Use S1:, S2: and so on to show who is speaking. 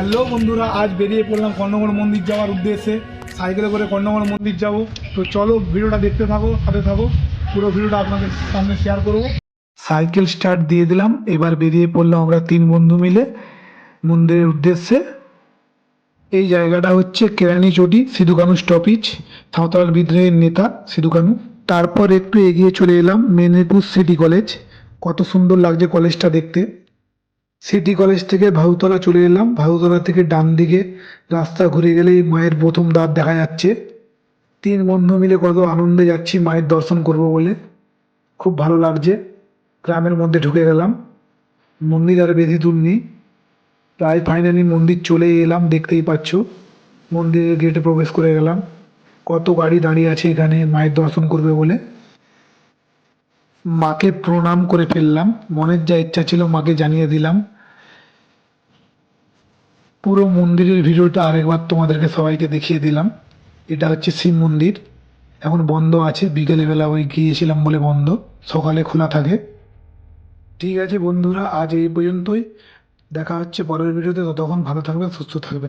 S1: Hello বন্ধুরা, আজ বেরিয়ে পড়লাম কর্ণগর মন্দির যাওয়ার উদ্দেশ্যে। সাইকেলে করে কর্ণগর মন্দির যাব। তো চলো ভিডিওটা দেখতে থাকো, সাথে থাকো। পুরো ভিডিওটা আপনাদের সামনে শেয়ার করব। সাইকেল স্টার্ট দিয়ে দিলাম। এবার বেরিয়ে পড়লাম আমরা তিন বন্ধু মিলে মন্দিরের উদ্দেশ্যে। এই জায়গাটা হচ্ছে কেরানি চটি, সিধুকানু স্টপিজ সাঁওতাল বিদ্রোহের নেতা সিধুকানু। তারপর একটু এগিয়ে চলে এলাম মেদিনীপুর সিটি কলেজ কত সুন্দর লাগছে কলেজটা দেখতে। সিটি কলেজ থেকে ভাউতলা চলে এলাম। ভাউতলা থেকে ডান দিকে রাস্তা ঘুরে গেলেই মায়ের প্রথম দাঁত দেখা যাচ্ছে। তিন বন্ধু মিলে কত আনন্দে যাচ্ছি, মায়ের দর্শন করব বলে। খুব ভালো লাগছে। গ্রামের মধ্যে ঢুকে গেলাম। মন্দির আর বেশি দূর নেই প্রায় ফাইনালি মন্দির চলে এলাম, দেখতেই পাচ্ছ। মন্দিরের গেটে প্রবেশ করে গেলাম। কত গাড়ি দাঁড়িয়ে আছে এখানে, মায়ের দর্শন করবে বলে। মাকে প্রণাম করে ফেললাম। মনের যা ইচ্ছা ছিল মাকে জানিয়ে দিলাম। পুরো মন্দিরের ভিডিওটা আরেকবার তোমাদেরকে সবাইকে দেখিয়ে দিলাম। এটা হচ্ছে শিব মন্দির। এখন বন্ধ আছে বিকেলবেলা ওই গিয়েছিলাম বলে বন্ধ। সকালে খোলা থাকে। ঠিক আছে বন্ধুরা, আজ এই পর্যন্তই। দেখা হচ্ছে পরের ভিডিওতে। ততক্ষণ ভালো থাকবে সুস্থ থাকবে